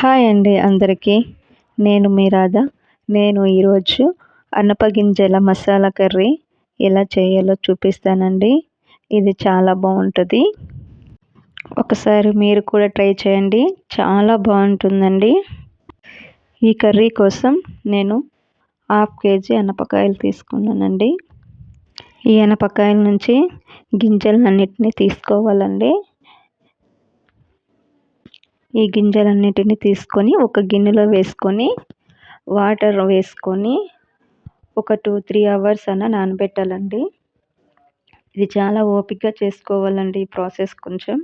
Hi అండి అందరికీ. నేను మీ రాధ. నేను ఈరోజు అన్నపగింజల మసాలా కర్రీ ఎలా చేయాలో చూపిస్తానండి. ఇది చాలా బాగుంటుంది. ఒకసారి మీరు కూడా ట్రై చేయండి. చాలా బాగుంటుందండి. ఈ కర్రీ కోసం నేను హాఫ్ కేజీ అనపకాయలు తీసుకున్నానండి. ఈ అనపకాయల నుంచి గింజలన్నిటిని తీసుకోవాలండి. ఈ గింజలన్నిటిని తీసుకొని ఒక గిన్నెలో వేసుకొని వాటర్ వేసుకొని ఒక టూ త్రీ అవర్స్ అన్న నానబెట్టాలండి. ఇది చాలా ఓపికగా చేసుకోవాలండి ఈ ప్రాసెస్ కొంచెం.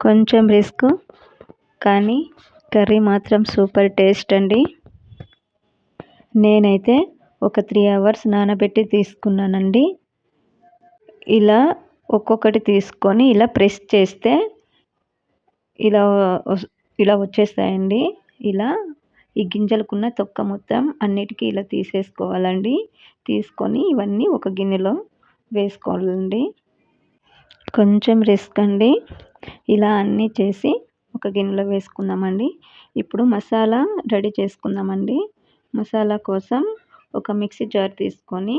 కొంచెం రిస్క్ కానీ కర్రీ మాత్రం సూపర్ టేస్ట్ అండి. నేనైతే ఒక త్రీ అవర్స్ నానబెట్టి తీసుకున్నానండి. ఇలా ఒక్కొక్కటి తీసుకొని ఇలా ప్రెస్ చేస్తే ఇలా ఇలా వచ్చేస్తాయండి. ఇలా ఈ గింజలకున్న తొక్క మొత్తం అన్నిటికీ ఇలా తీసేసుకోవాలండి. తీసుకొని ఇవన్నీ ఒక గిన్నెలో వేసుకోవాలండి. కొంచెం రిస్క్ అండి. ఇలా అన్నీ చేసి ఒక గిన్నెలో వేసుకుందామండి. ఇప్పుడు మసాలా రెడీ చేసుకుందామండి. మసాలా కోసం ఒక మిక్సీ జార్ తీసుకొని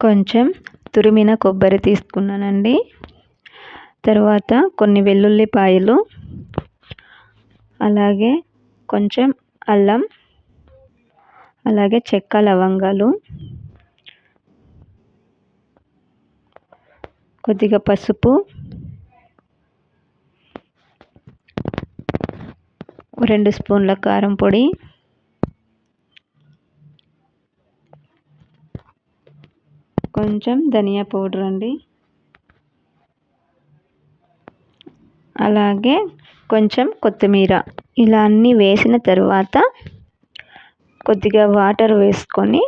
కొంచెం తురిమిన కొబ్బరి తీసుకున్నానండి. తర్వాత కొన్ని వెల్లుల్లిపాయలు అలాగే కొంచెం అల్లం అలాగే చెక్క లవంగాలు కొద్దిగా పసుపు రెండు స్పూన్ల కారం పొడి కొంచెం ధనియా పౌడర్ అండి. అలాగే కొంచెం కొత్తిమీర. ఇలా అన్నీ వేసిన తర్వాత కొద్దిగా వాటర్ వేసుకొని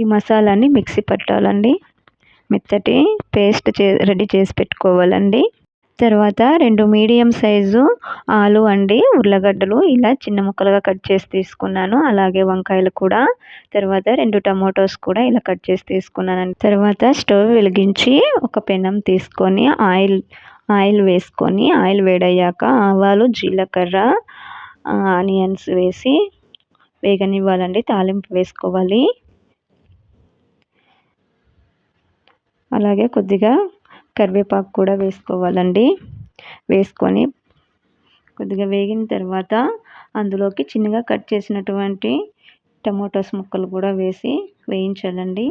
ఈ మసాలాని మిక్సీ పట్టాలండి. మెత్తటి పేస్ట్ చే రెడీ చేసి పెట్టుకోవాలండి. తర్వాత రెండు మీడియం సైజు ఆలు అండి ఉర్లగడ్డలు ఇలా చిన్న ముక్కలుగా కట్ చేసి తీసుకున్నాను. అలాగే వంకాయలు కూడా. తర్వాత రెండు టమాటోస్ కూడా ఇలా కట్ చేసి తీసుకున్నాను తర్వాత స్టవ్ వెలిగించి ఒక పెనం తీసుకొని ఆయిల్ ఆయిల్ వేసుకొని ఆయిల్ వేడయ్యాక ఆవాలు జీలకర్ర ఆనియన్స్ వేసి వేగనివ్వాలండి తాలింపు వేసుకోవాలి. అలాగే కొద్దిగా కరివేపాకు కూడా వేసుకోవాలండి. వేసుకొని కొద్దిగా వేగిన తర్వాత అందులోకి చిన్నగా కట్ చేసినటువంటి టమోటాస్ ముక్కలు కూడా వేసి వేయించాలండి.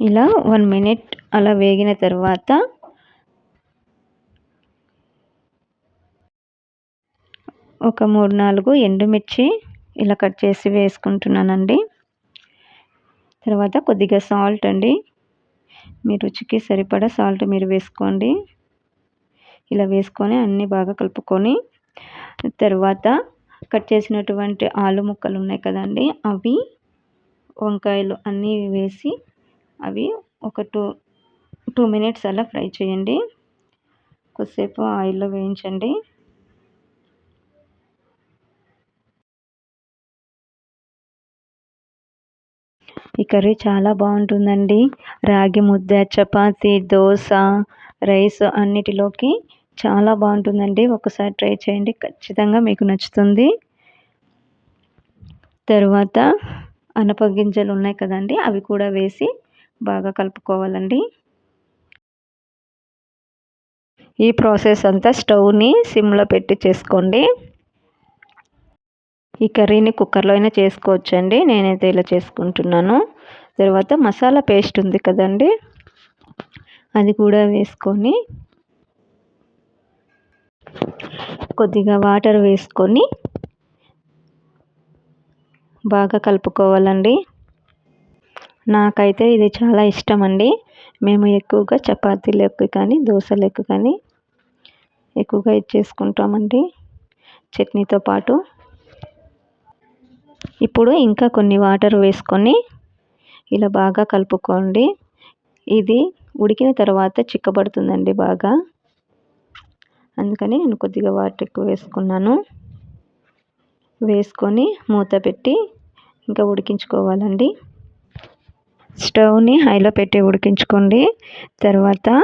ఇలా వన్ మినిట్ అలా వేగిన తర్వాత ఒక మూడు నాలుగు ఎండుమిర్చి ఇలా కట్ చేసి వేసుకుంటున్నానండి. తర్వాత కొద్దిగా సాల్ట్ అండి. మీ రుచికి సరిపడా సాల్ట్ మీరు వేసుకోండి. ఇలా వేసుకొని అన్నీ బాగా కలుపుకొని తర్వాత కట్ చేసినటువంటి ఆలు ముక్కలు ఉన్నాయి కదండి అవి వంకాయలు అన్నీ వేసి అవి ఒక టూ టూ మినిట్స్ అలా ఫ్రై చేయండి. కొద్దిసేపు ఆయిల్లో వేయించండి. ఈ కర్రీ చాలా బాగుంటుందండి. రాగి ముద్ద చపాతీ దోశ రైస్ అన్నిటిలోకి చాలా బాగుంటుందండి. ఒకసారి ట్రై చేయండి. ఖచ్చితంగా మీకు నచ్చుతుంది. తర్వాత అనపగింజలు ఉన్నాయి కదండి అవి కూడా వేసి బాగా కలుపుకోవాలండి. ఈ ప్రాసెస్ అంతా స్టవ్ని సిమ్లో పెట్టి చేసుకోండి. ఈ కర్రీని కుక్కర్లో అయినా చేసుకోవచ్చండి. నేనైతే ఇలా చేసుకుంటున్నాను. తర్వాత మసాలా పేస్ట్ ఉంది కదండి. అది కూడా వేసుకొని కొద్దిగా వాటర్ వేసుకొని బాగా కలుపుకోవాలండి. నాకైతే ఇది చాలా ఇష్టం అండి మేము ఎక్కువగా చపాతీలకు కానీ దోశలకు కానీ ఎక్కువగా ఇది చేసుకుంటామండి. చట్నీతో పాటు. ఇప్పుడు ఇంకా కొన్ని వాటర్ వేసుకొని ఇలా బాగా కలుపుకోండి. ఇది ఉడికిన తర్వాత చిక్కబడుతుందండి బాగా. అందుకని నేను కొద్దిగా వాటర్ ఎక్కువ వేసుకున్నాను. వేసుకొని మూత పెట్టి ఇంకా ఉడికించుకోవాలండి. స్టవ్ని హైలో పెట్టి ఉడికించుకోండి. తర్వాత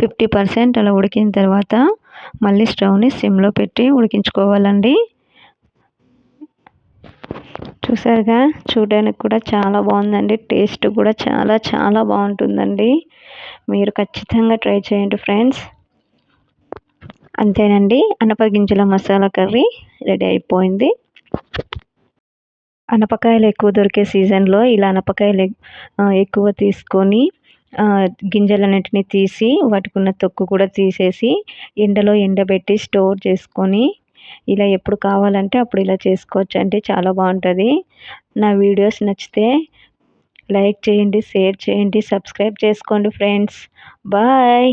ఫిఫ్టీ పర్సెంట్ అలా ఉడికిన తర్వాత మళ్ళీ స్టవ్ని సిమ్లో పెట్టి ఉడికించుకోవాలండి. చూసారుగా? చూడడానికి కూడా చాలా బాగుందండి. టేస్ట్ కూడా చాలా చాలా బాగుంటుందండి. మీరు ఖచ్చితంగా ట్రై చేయండి ఫ్రెండ్స్. అంతేనండి. అనపగింజల మసాలా కర్రీ రెడీ అయిపోయింది. అనపకాయలు ఎక్కువ దొరికే సీజన్లో ఇలా అనపకాయలు ఎక్కువ తీసుకొని గింజలన్నింటినీ తీసి వాటికి ఉన్న తొక్కు కూడా తీసేసి ఎండలో ఎండబెట్టి స్టోర్ చేసుకొని ఇలా ఎప్పుడు కావాలంటే అప్పుడు ఇలా చేసుకోవచ్చు అంటే చాలా బాగుంటుంది. నా వీడియోస్ నచ్చితే లైక్ చేయండి షేర్ చేయండి సబ్స్క్రైబ్ చేసుకోండి ఫ్రెండ్స్. బాయ్!